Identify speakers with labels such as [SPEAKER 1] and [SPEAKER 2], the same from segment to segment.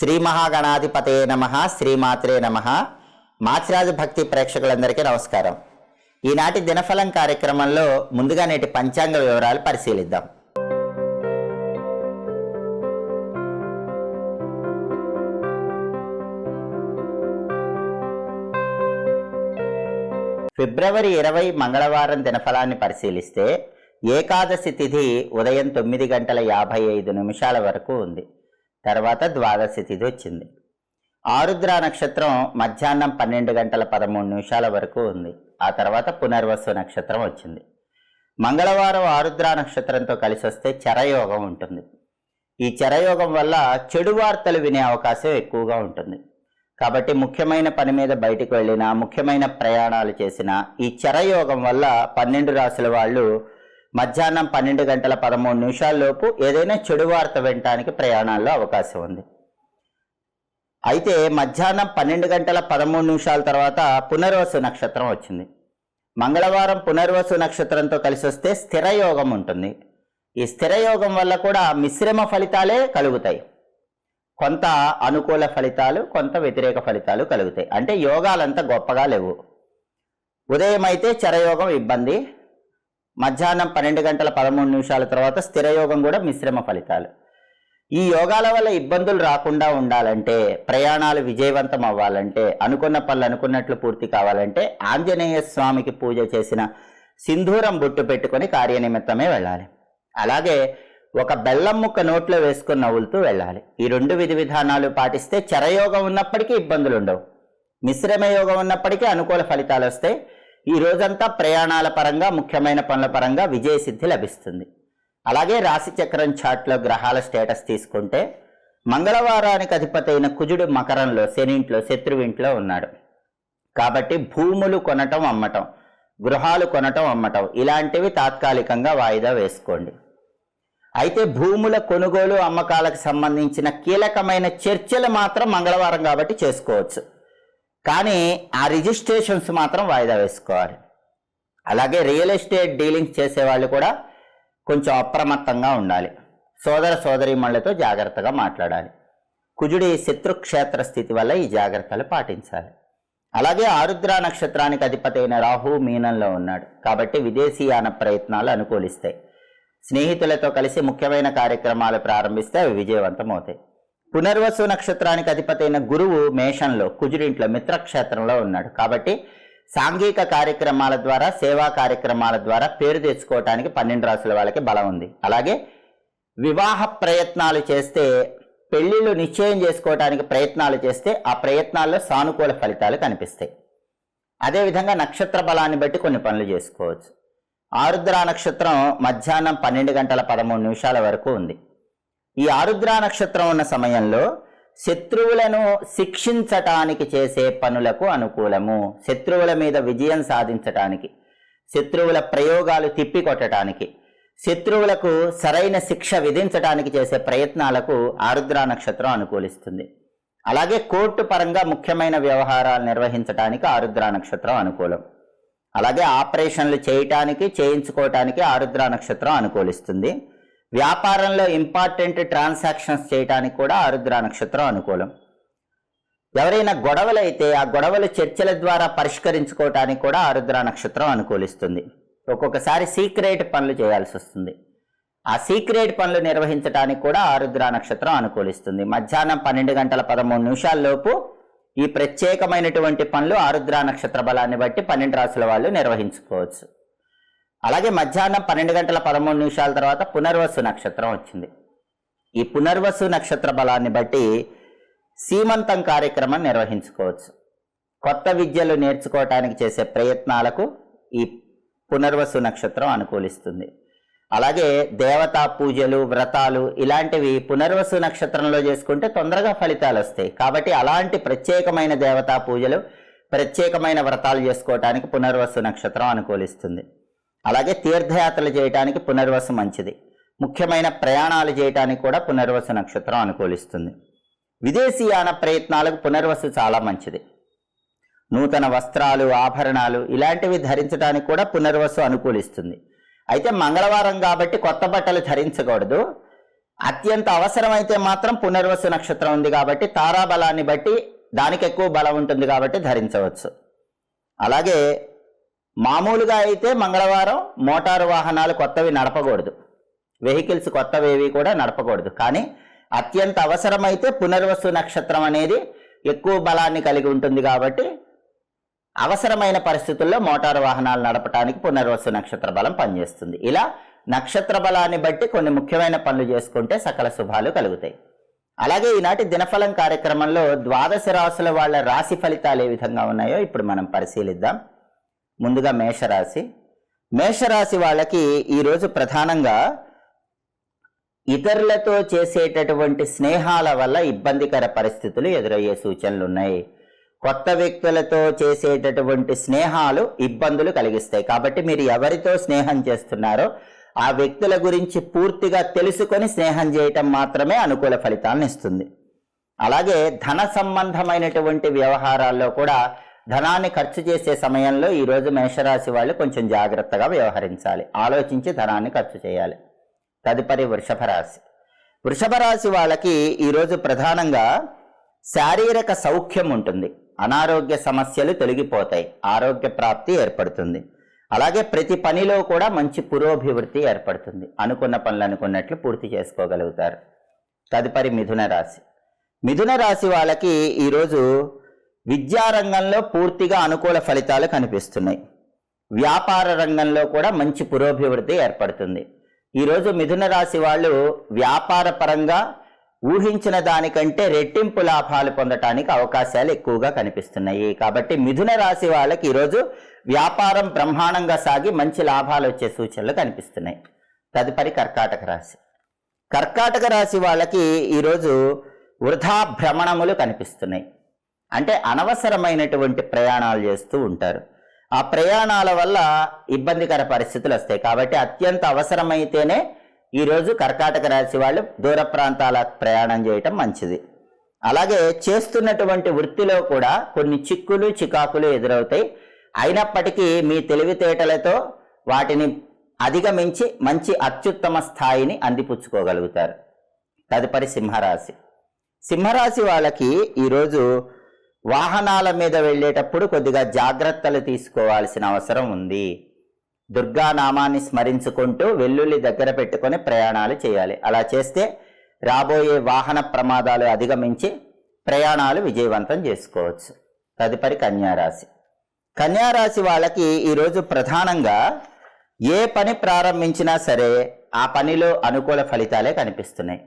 [SPEAKER 1] శ్రీ మహాగణాధిపతే నమ శ్రీమాత్రే నమ. మాచిరాజు భక్తి ప్రేక్షకులందరికీ నమస్కారం. ఈనాటి దినఫలం కార్యక్రమంలో ముందుగా నేటి పంచాంగ వివరాలు పరిశీలిద్దాం. ఫిబ్రవరి ఇరవై మంగళవారం దినఫలాన్ని పరిశీలిస్తే ఏకాదశి తిథి ఉదయం తొమ్మిది గంటల యాభై ఐదు నిమిషాల వరకు ఉంది. తర్వాత ద్వాదశి తిథి వచ్చింది. ఆరుద్ర నక్షత్రం మధ్యాహ్నం పన్నెండు గంటల పదమూడు నిమిషాల వరకు ఉంది. ఆ తర్వాత పునర్వసు నక్షత్రం వచ్చింది. మంగళవారం ఆరుద్ర నక్షత్రంతో కలిసి వస్తే చరయోగం ఉంటుంది. ఈ చరయోగం వల్ల చెడు వార్తలు వినే అవకాశం ఎక్కువగా ఉంటుంది. కాబట్టి ముఖ్యమైన పని మీద బయటికి వెళ్ళినా ముఖ్యమైన ప్రయాణాలు చేసినా ఈ చరయోగం వల్ల పన్నెండు రాసుల వాళ్ళు మధ్యాహ్నం పన్నెండు గంటల పదమూడు నిమిషాల్లోపు ఏదైనా చెడు వార్త వినటానికి ప్రయాణాల్లో అవకాశం ఉంది. అయితే మధ్యాహ్నం పన్నెండు గంటల పదమూడు నిమిషాల తర్వాత పునర్వసు నక్షత్రం వచ్చింది. మంగళవారం పునర్వసు నక్షత్రంతో కలిసి వస్తే స్థిరయోగం ఉంటుంది. ఈ స్థిరయోగం వల్ల కూడా మిశ్రమ ఫలితాలే కలుగుతాయి. కొంత అనుకూల ఫలితాలు కొంత వ్యతిరేక ఫలితాలు కలుగుతాయి. అంటే యోగాలంతా గొప్పగా లేవు. ఉదయం అయితే చరయోగం ఇబ్బంది మధ్యాహ్నం పన్నెండు గంటల పదమూడు నిమిషాల తర్వాత స్థిరయోగం కూడా మిశ్రమ ఫలితాలు. ఈ యోగాల వల్ల ఇబ్బందులు రాకుండా ఉండాలంటే ప్రయాణాలు విజయవంతం అవ్వాలంటే అనుకున్న పనులు అనుకున్నట్లు పూర్తి కావాలంటే ఆంజనేయ స్వామికి పూజ చేసిన సింధూరం బొట్టు పెట్టుకొని కార్యనిమిత్తమే వెళ్ళాలి. అలాగే ఒక బెల్లం ముక్క నోట్లో వేసుకుని నవ్వులుతూ వెళ్ళాలి. ఈ రెండు విధి విధానాలు పాటిస్తే చరయోగం ఉన్నప్పటికీ ఇబ్బందులు ఉండవు. మిశ్రమ యోగం ఉన్నప్పటికీ అనుకూల ఫలితాలు వస్తాయి. ఈ రోజంతా ప్రయాణాల పరంగా ముఖ్యమైన పనుల పరంగా విజయసిద్ధి లభిస్తుంది. అలాగే రాశిచక్రం చాట్లో గ్రహాల స్టేటస్ తీసుకుంటే మంగళవారానికి అధిపతి అయిన కుజుడు మకరంలో శనింట్లో శత్రువింట్లో ఉన్నాడు. కాబట్టి భూములు కొనటం అమ్మటం గృహాలు కొనటం అమ్మటం ఇలాంటివి తాత్కాలికంగా వాయిదా వేసుకోండి. అయితే భూముల కొనుగోలు అమ్మకాలకు సంబంధించిన కీలకమైన చర్చలు మాత్రం మంగళవారం కాబట్టి చేసుకోవచ్చు. కానీ ఆ రిజిస్ట్రేషన్స్ మాత్రం వాయిదా వేసుకోవాలి. అలాగే రియల్ ఎస్టేట్ డీలింగ్స్ చేసే వాళ్ళు కూడా కొంచెం అప్రమత్తంగా ఉండాలి. సోదర సోదరీమణులతో జాగ్రత్తగా మాట్లాడాలి. కుజుడి శత్రుక్షేత్ర స్థితి వల్ల ఈ జాగ్రత్తలు పాటించాలి. అలాగే ఆరుద్ర నక్షత్రానికి అధిపతి అయిన రాహు మీనంలో ఉన్నాడు. కాబట్టి విదేశీయాన ప్రయత్నాలు అనుకూలిస్తాయి. స్నేహితులతో కలిసి ముఖ్యమైన కార్యక్రమాలు ప్రారంభిస్తే అవి విజయవంతం అవుతాయి. పునర్వసు నక్షత్రానికి అధిపతైన గురువు మేషంలో కుజుడింట్లో మిత్రక్షేత్రంలో ఉన్నాడు. కాబట్టి సాంఘిక కార్యక్రమాల ద్వారా సేవా కార్యక్రమాల ద్వారా పేరు తెచ్చుకోవటానికి పన్నెండు రాసుల వాళ్ళకి బలం ఉంది. అలాగే వివాహ ప్రయత్నాలు చేస్తే పెళ్ళిళ్ళు నిశ్చయం చేసుకోవటానికి ప్రయత్నాలు చేస్తే ఆ ప్రయత్నాల్లో సానుకూల ఫలితాలు కనిపిస్తాయి. అదేవిధంగా నక్షత్ర బలాన్ని బట్టి కొన్ని పనులు చేసుకోవచ్చు. ఆరుద్ర నక్షత్రం మధ్యాహ్నం పన్నెండు గంటల పదమూడు నిమిషాల వరకు ఉంది. ఈ ఆరుద్ర నక్షత్రం ఉన్న సమయంలో శత్రువులను శిక్షించటానికి చేసే పనులకు అనుకూలము. శత్రువుల మీద విజయం సాధించటానికి శత్రువుల ప్రయోగాలు తిప్పికొట్టడానికి శత్రువులకు సరైన శిక్ష విధించడానికి చేసే ప్రయత్నాలకు ఆరుద్ర నక్షత్రం అనుకూలిస్తుంది. అలాగే కోర్టు పరంగా ముఖ్యమైన వ్యవహారాలు నిర్వహించడానికి ఆరుద్ర నక్షత్రం అనుకూలం. అలాగే ఆపరేషన్లు చేయటానికి చేయించుకోవటానికి ఆరుద్ర నక్షత్రం అనుకూలిస్తుంది. వ్యాపారంలో ఇంపార్టెంట్ ట్రాన్సాక్షన్స్ చేయటానికి కూడా ఆరుద్ర నక్షత్రం అనుకూలం. ఎవరైనా గొడవలు అయితే ఆ గొడవలు చర్చల ద్వారా పరిష్కరించుకోవటానికి కూడా ఆరుద్ర నక్షత్రం అనుకూలిస్తుంది. ఒక్కొక్కసారి సీక్రెట్ పనులు చేయాల్సి వస్తుంది. ఆ సీక్రెట్ పనులు నిర్వహించడానికి కూడా ఆరుద్ర నక్షత్రం అనుకూలిస్తుంది. మధ్యాహ్నం పన్నెండు గంటల పదమూడు నిమిషాల్లోపు ఈ ప్రత్యేకమైనటువంటి పనులు ఆరుద్ర నక్షత్ర బలాన్ని బట్టి పన్నెండు రాసుల వాళ్ళు నిర్వహించుకోవచ్చు. అలాగే మధ్యాహ్నం పన్నెండు గంటల పదమూడు నిమిషాల తర్వాత పునర్వసు నక్షత్రం వచ్చింది. ఈ పునర్వసు నక్షత్ర బలాన్ని బట్టి సీమంతం కార్యక్రమం నిర్వహించుకోవచ్చు. కొత్త విద్యలు నేర్చుకోవటానికి చేసే ప్రయత్నాలకు ఈ పునర్వసు నక్షత్రం అనుకూలిస్తుంది. అలాగే దేవతా పూజలు వ్రతాలు ఇలాంటివి పునర్వసు నక్షత్రంలో చేసుకుంటే తొందరగా ఫలితాలు వస్తాయి. కాబట్టి అలాంటి ప్రత్యేకమైన దేవతా పూజలు ప్రత్యేకమైన వ్రతాలు చేసుకోవటానికి పునర్వసు నక్షత్రం అనుకూలిస్తుంది. అలాగే తీర్థయాత్రలు చేయటానికి పునర్వసు మంచిది. ముఖ్యమైన ప్రయాణాలు చేయటానికి కూడా పునర్వసు నక్షత్రం అనుకూలిస్తుంది. విదేశీయాన ప్రయత్నాలకు పునర్వసు చాలా మంచిది. నూతన వస్త్రాలు ఆభరణాలు ఇలాంటివి ధరించడానికి కూడా పునర్వసు అనుకూలిస్తుంది. అయితే మంగళవారం కాబట్టి కొత్త బట్టలు ధరించకూడదు. అత్యంత అవసరమైతే మాత్రం పునర్వసు నక్షత్రం ఉంది కాబట్టి తారాబలాన్ని బట్టి దానికి ఎక్కువ బలం ఉంటుంది కాబట్టి ధరించవచ్చు. అలాగే మామూలుగా అయితే మంగళవారం మోటారు వాహనాలు కొత్తవి నడపకూడదు. వెహికల్స్ కొత్తవేవి కూడా నడపకూడదు. కానీ అత్యంత అవసరమైతే పునర్వసు నక్షత్రం అనేది ఎక్కువ బలాన్ని కలిగి ఉంటుంది కాబట్టి అవసరమైన పరిస్థితుల్లో మోటారు వాహనాలు నడపడానికి పునర్వసు నక్షత్ర బలం పనిచేస్తుంది. ఇలా నక్షత్ర బలాన్ని బట్టి కొన్ని ముఖ్యమైన పనులు చేసుకుంటే సకల శుభాలు కలుగుతాయి. అలాగే ఈనాటి దినఫలం కార్యక్రమంలో ద్వాదశ రాశుల వాళ్ళ రాశి ఫలితాలు ఏ విధంగా ఉన్నాయో ఇప్పుడు మనం పరిశీలిద్దాం. ముందుగా మేషరాశి. మేషరాశి వాళ్ళకి ఈరోజు ప్రధానంగా ఇతరులతో చేసేటటువంటి స్నేహాల వల్ల ఇబ్బందికర పరిస్థితులు ఎదురయ్యే సూచనలు ఉన్నాయి. కొత్త వ్యక్తులతో చేసేటటువంటి స్నేహాలు ఇబ్బందులు కలిగిస్తాయి. కాబట్టి మీరు ఎవరితో స్నేహం చేస్తున్నారో ఆ వ్యక్తుల గురించి పూర్తిగా తెలుసుకొని స్నేహం చేయటం మాత్రమే అనుకూల ఫలితాలను ఇస్తుంది. అలాగే ధన సంబంధమైనటువంటి వ్యవహారాల్లో కూడా ధనాన్ని ఖర్చు చేసే సమయంలో ఈరోజు మేషరాశి వాళ్ళు కొంచెం జాగ్రత్తగా వ్యవహరించాలి. ఆలోచించి ధనాన్ని ఖర్చు చేయాలి. తదుపరి వృషభ రాశి. వృషభ రాశి వాళ్ళకి ఈరోజు ప్రధానంగా శారీరక సౌఖ్యం ఉంటుంది. అనారోగ్య సమస్యలు తొలగిపోతాయి. ఆరోగ్య ప్రాప్తి ఏర్పడుతుంది. అలాగే ప్రతి పనిలో కూడా మంచి పురోభివృద్ధి ఏర్పడుతుంది. అనుకున్న పనులు అనుకున్నట్లు పూర్తి చేసుకోగలుగుతారు. తదుపరి మిథున రాశి. మిథున రాశి వాళ్ళకి ఈరోజు విద్యారంగంలో పూర్తిగా అనుకూల ఫలితాలు కనిపిస్తున్నాయి. వ్యాపార రంగంలో కూడా మంచి పురోభివృద్ధి ఏర్పడుతుంది. ఈరోజు మిథున రాశి వాళ్ళు వ్యాపార పరంగా ఊహించిన దానికంటే రెట్టింపు లాభాలు పొందటానికి అవకాశాలు ఎక్కువగా కనిపిస్తున్నాయి. కాబట్టి మిథున రాశి వాళ్ళకి ఈరోజు వ్యాపారం బ్రహ్మాండంగా సాగి మంచి లాభాలు వచ్చే సూచనలు కనిపిస్తున్నాయి. తదుపరి కర్కాటక రాశి. కర్కాటక రాశి వాళ్ళకి ఈరోజు వృధా భ్రమణములు కనిపిస్తున్నాయి. అంటే అనవసరమైనటువంటి ప్రయాణాలు చేస్తూ ఉంటారు. ఆ ప్రయాణాల వల్ల ఇబ్బందికర పరిస్థితులు వస్తాయి. కాబట్టి అత్యంత అవసరమైతేనే ఈరోజు కర్కాటక రాశి వాళ్ళు దూర ప్రాంతాల ప్రయాణం చేయటం మంచిది. అలాగే చేస్తున్నటువంటి వృత్తిలో కూడా కొన్ని చిక్కులు చికాకులు ఎదురవుతాయి. అయినప్పటికీ మీ తెలివితేటలతో వాటిని అధిగమించి మంచి అత్యుత్తమ స్థాయిని అందిపుచ్చుకోగలుగుతారు. తదుపరి సింహరాశి. సింహరాశి వాళ్ళకి ఈరోజు వాహనాల మీద వెళ్ళేటప్పుడు కొద్దిగా జాగ్రత్తలు తీసుకోవాల్సిన అవసరం ఉంది. దుర్గా నామాన్ని స్మరించుకుంటూ వెల్లుల్లి దగ్గర పెట్టుకొని ప్రయాణాలు చేయాలి. అలా చేస్తే రాబోయే వాహన ప్రమాదాలు అధిగమించి ప్రయాణాలు విజయవంతం చేసుకోవచ్చు. తదుపరి కన్యారాశి. కన్యారాశి వాళ్ళకి ఈరోజు ప్రధానంగా ఏ పని ప్రారంభించినా సరే ఆ పనిలో అనుకూల ఫలితాలే కనిపిస్తున్నాయి.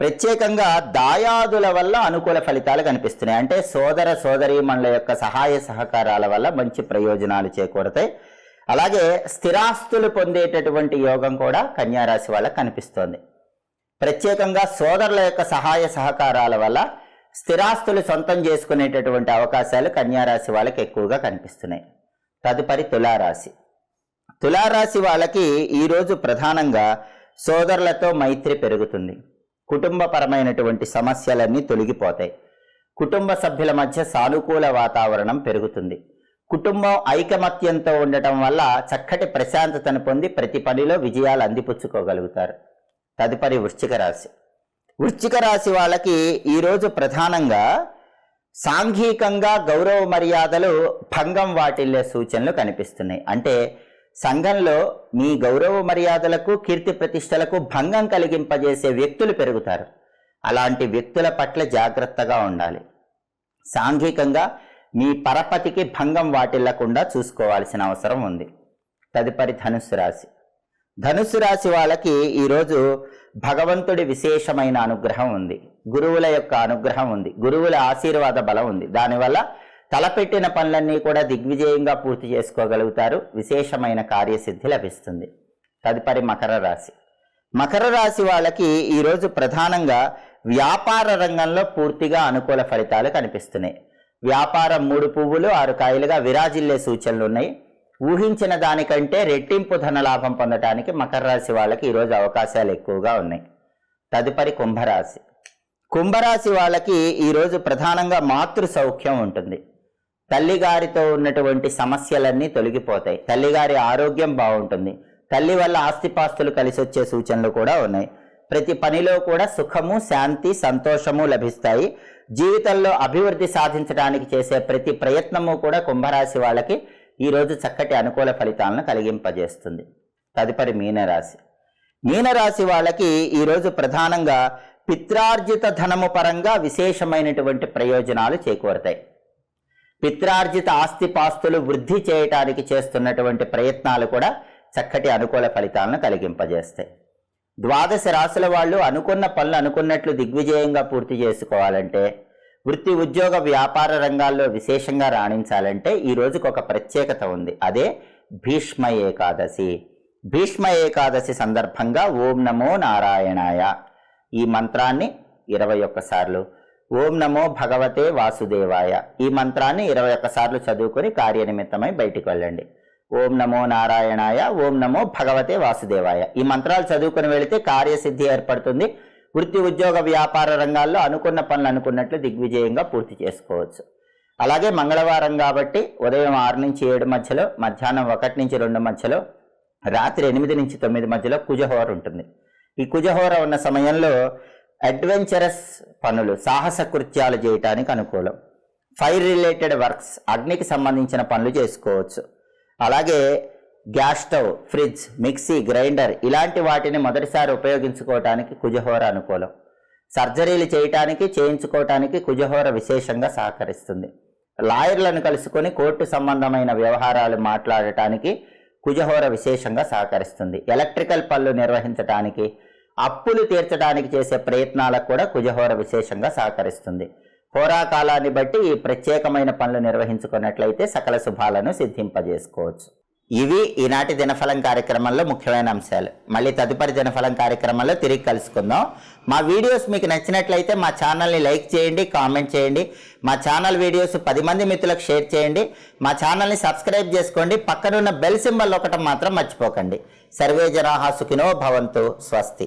[SPEAKER 1] ప్రత్యేకంగా దాయాదుల వల్ల అనుకూల ఫలితాలు కనిపిస్తున్నాయి. అంటే సోదర సోదరీమణుల యొక్క సహాయ సహకారాల వల్ల మంచి ప్రయోజనాలు చేకూరతాయి. అలాగే స్థిరాస్తులు పొందేటటువంటి యోగం కూడా కన్యారాశి వాళ్ళకి కనిపిస్తోంది. ప్రత్యేకంగా సోదరుల యొక్క సహాయ సహకారాల వల్ల స్థిరాస్తులు సొంతం చేసుకునేటటువంటి అవకాశాలు కన్యారాశి వాళ్ళకి ఎక్కువగా కనిపిస్తున్నాయి. తదుపరి తులారాశి. తులారాశి వాళ్ళకి ఈరోజు ప్రధానంగా సోదరులతో మైత్రి పెరుగుతుంది. కుటుంబపరమైనటువంటి సమస్యలన్నీ తొలగిపోతాయి. కుటుంబ సభ్యుల మధ్య సానుకూల వాతావరణం పెరుగుతుంది. కుటుంబం ఐకమత్యంతో ఉండటం వల్ల చక్కటి ప్రశాంతతను పొంది ప్రతి పనిలో విజయాలు అందిపుచ్చుకోగలుగుతారు. తదుపరి వృశ్చిక రాశి. వృశ్చిక రాశి వాళ్ళకి ఈరోజు ప్రధానంగా సాంఘికంగా గౌరవ మర్యాదలు భంగం వాటిల్లే సూచనలు కనిపిస్తున్నాయి. అంటే సంఘంలో మీ గౌరవ మర్యాదలకు కీర్తి ప్రతిష్టలకు భంగం కలిగింపజేసే వ్యక్తులు పెరుగుతారు. అలాంటి వ్యక్తుల పట్ల జాగ్రత్తగా ఉండాలి. సాంఘికంగా మీ పరపతికి భంగం వాటిల్లకుండా చూసుకోవాల్సిన అవసరం ఉంది. తదుపరి ధనుసు రాశి. ధనుసు రాశి వాళ్ళకి ఈరోజు భగవంతుడి విశేషమైన అనుగ్రహం ఉంది. గురువుల యొక్క అనుగ్రహం ఉంది. గురువుల ఆశీర్వాద బలం ఉంది. దానివల్ల తలపెట్టిన పనులన్నీ కూడా దిగ్విజయంగా పూర్తి చేసుకోగలుగుతారు. విశేషమైన కార్యసిద్ధి లభిస్తుంది. తదుపరి మకర రాశి. మకర రాశి వాళ్ళకి ఈరోజు ప్రధానంగా వ్యాపార రంగంలో పూర్తిగా అనుకూల ఫలితాలు కనిపిస్తున్నాయి. వ్యాపారం మూడు పువ్వులు ఆరు కాయలుగా విరాజిల్లే సూచనలు ఉన్నాయి ఊహించిన దానికంటే రెట్టింపు ధనలాభం పొందటానికి మకర రాశి వాళ్ళకి ఈరోజు అవకాశాలు ఎక్కువగా ఉన్నాయి. తదుపరి కుంభరాశి. కుంభరాశి వాళ్ళకి ఈరోజు ప్రధానంగా మాతృ సౌఖ్యం ఉంటుంది. తల్లిగారితో ఉన్నటువంటి సమస్యలన్నీ తొలగిపోతాయి. తల్లిగారి ఆరోగ్యం బాగుంటుంది. తల్లి వల్ల ఆస్తిపాస్తులు కలిసి వచ్చే సూచనలు కూడా ఉన్నాయి. ప్రతి పనిలో కూడా సుఖము శాంతి సంతోషము లభిస్తాయి. జీవితంలో అభివృద్ధి సాధించడానికి చేసే ప్రతి ప్రయత్నము కూడా కుంభరాశి వాళ్ళకి ఈరోజు చక్కటి అనుకూల ఫలితాలను కలిగింపజేస్తుంది. తదుపరి మీనరాశి. మీనరాశి వాళ్ళకి ఈరోజు ప్రధానంగా పిత్రార్జిత ధనము పరంగా విశేషమైనటువంటి ప్రయోజనాలు చేకూరతాయి. పిత్రార్జిత ఆస్తిపాస్తులు వృద్ధి చేయటానికి చేస్తున్నటువంటి ప్రయత్నాలు కూడా చక్కటి అనుకూల ఫలితాలను కలిగింపజేస్తాయి. ద్వాదశ రాశుల వాళ్ళు అనుకున్న పనులు అనుకున్నట్లు దిగ్విజయంగా పూర్తి చేసుకోవాలంటే వృత్తి ఉద్యోగ వ్యాపార రంగాల్లో విశేషంగా రాణించాలంటే ఈ రోజుకు ఒక ప్రత్యేకత ఉంది. అదే భీష్మ ఏకాదశి. భీష్మ ఏకాదశి సందర్భంగా ఓం నమో నారాయణాయ ఈ మంత్రాన్ని ఇరవై ఒక్కసార్లు ఓం నమో భగవతే వాసుదేవాయ. ఈ మంత్రాన్ని ఇరవై ఒక్కసార్లు చదువుకొని కార్యనిమిత్తమై బయటికి వెళ్ళండి. ఓం నమో నారాయణాయ ఓం నమో భగవతే వాసుదేవాయ. ఈ మంత్రాలు చదువుకొని వెళితే కార్యసిద్ధి ఏర్పడుతుంది. వృత్తి ఉద్యోగ వ్యాపార రంగాల్లో అనుకున్న పనులు అనుకున్నట్లు దిగ్విజయంగా పూర్తి చేసుకోవచ్చు. అలాగే మంగళవారం కాబట్టి ఉదయం ఆరు నుంచి ఏడు మధ్యలో మధ్యాహ్నం ఒకటి నుంచి రెండు మధ్యలో రాత్రి ఎనిమిది నుంచి తొమ్మిది మధ్యలో కుజహోర ఉంటుంది. ఈ కుజహోర ఉన్న సమయంలో అడ్వెంచరస్ పనులు సాహస కృత్యాలు చేయటానికి అనుకూలం. ఫైర్ రిలేటెడ్ వర్క్స్ అగ్నికి సంబంధించిన పనులు చేసుకోవచ్చు. అలాగే gas stove fridge mixie grinder ఇలాంటి వాటిని మొదటిసారి ఉపయోగించుకోవటానికి కుజహోర అనుకూలం. సర్జరీలు చేయటానికి చేయించుకోవటానికి కుజహోర విశేషంగా సహకరిస్తుంది. లాయర్లను కలుసుకొని కోర్టు సంబంధమైన వ్యవహారాలు మాట్లాడటానికి కుజహోర విశేషంగా సహకరిస్తుంది. ఎలక్ట్రికల్ పనులు నిర్వహించటానికి అప్పులు తీర్చడానికి చేసే ప్రయత్నాలకు కూడా కుజహోర విశేషంగా సహకరిస్తుంది. హోరాకాలాన్ని బట్టి ఈ ప్రత్యేకమైన పనులు నిర్వహించుకున్నట్లయితే సకల శుభాలను సిద్ధింపజేసుకోవచ్చు. ఇవి ఈనాటి దినఫలం కార్యక్రమంలో ముఖ్యమైన అంశాలు. మళ్ళీ తదుపరి దినఫలం కార్యక్రమంలో తిరిగి కలుసుకుందాం. మా వీడియోస్ మీకు నచ్చినట్లయితే మా ఛానల్ని లైక్ చేయండి కామెంట్ చేయండి. మా ఛానల్ వీడియోస్ పది మంది మిత్రులకు షేర్ చేయండి. మా ఛానల్ని సబ్స్క్రైబ్ చేసుకోండి. పక్కనున్న బెల్ సింబల్ ఒకటి మాత్రం మర్చిపోకండి. సర్వే జనాహా సుఖినో భవంతు. స్వస్తి.